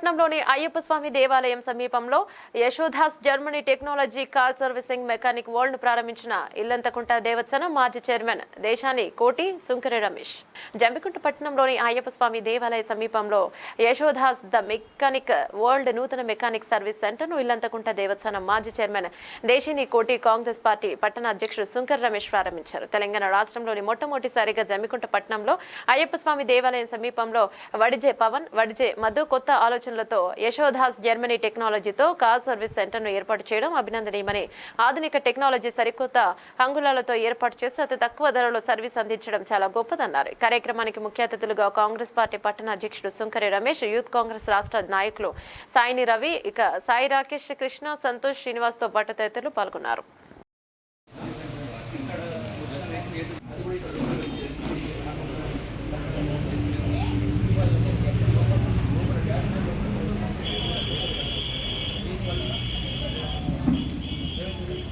విశాఖపట్నంలోని అయ్యప్ప స్వామి దేవాలయం సమీపంలో Yashodas Germany technology car servicing mechanic వరల్డ్ను ప్రారంభించిన ఇల్లంతకుంట దేవత్సన మాజీ చైర్మన్ దేశాని కోటి సుంకరి రమేష్. జంబికుంట పట్టణంలోని అయ్యప్ప స్వామి దేవాలయ సమీపంలో యశోదాస్ ద మెకానిక్ వరల్డ్ నూతన మెకానిక్ సర్వీస్ సెంటర్ను ఇల్లంతకుంట దేవత్సన మాజీ చైర్మన్ దేశిని కోటి కాంగ్రెస్ పార్టీ పట్టణ అధ్యక్షుడు సుంకర్ రమేష్ ప్రారంభించారు. తెలంగాణ రాష్ట్రంలోని మొట్టమొదటిసారిగా జమ్మికుంట పట్టణంలో అయ్యప్ప స్వామి దేవాలయం సమీపంలో వడిజే పవన్ వడిజే మధు కొత్త ఆలోచన ఆలోచనలతో యశోదాస్ జర్మనీ టెక్నాలజీతో కార్ సర్వీస్ సెంటర్ను ఏర్పాటు చేయడం అభినందనీయమని ఆధునిక టెక్నాలజీ సరికొత్త అంగుళాలతో ఏర్పాటు చేసి అతి తక్కువ ధరలో సర్వీస్ అందించడం చాలా గొప్పదన్నారు. కార్యక్రమానికి ముఖ్య అతిథులుగా కాంగ్రెస్ పార్టీ పట్టణ అధ్యక్షుడు సుంకరి రమేష్ యూత్ కాంగ్రెస్ రాష్ట్ర నాయకులు సాయిని రవి ఇక సాయి రాకేష్ కృష్ణ సంతోష్ శ్రీనివాస్తో పాటు తదితరులు పాల్గొన్నారు.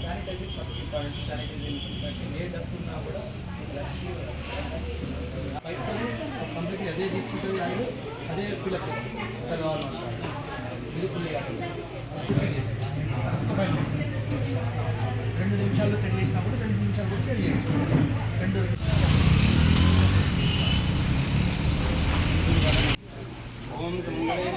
శానిటైజింగ్ ఫస్ట్ ఇంపార్టెంట్ శానిటైజింగ్ ఎందుకంటే ఏ డస్ట్ ఉన్నా కూడా పైప్ కంప్లీట్గా అదే తీసుకుంటుంది దాన్ని అదే ఫిల్అప్ చేస్తుంది. ఇక్కడ కావాలన్నమాట ఇది ఫుల్ రెండు నిమిషాల్లో సెట్ చేసినప్పుడు రెండు నిమిషాలు కూడా సెట్ చేయొచ్చు రెండు ఓం సుమంగళేన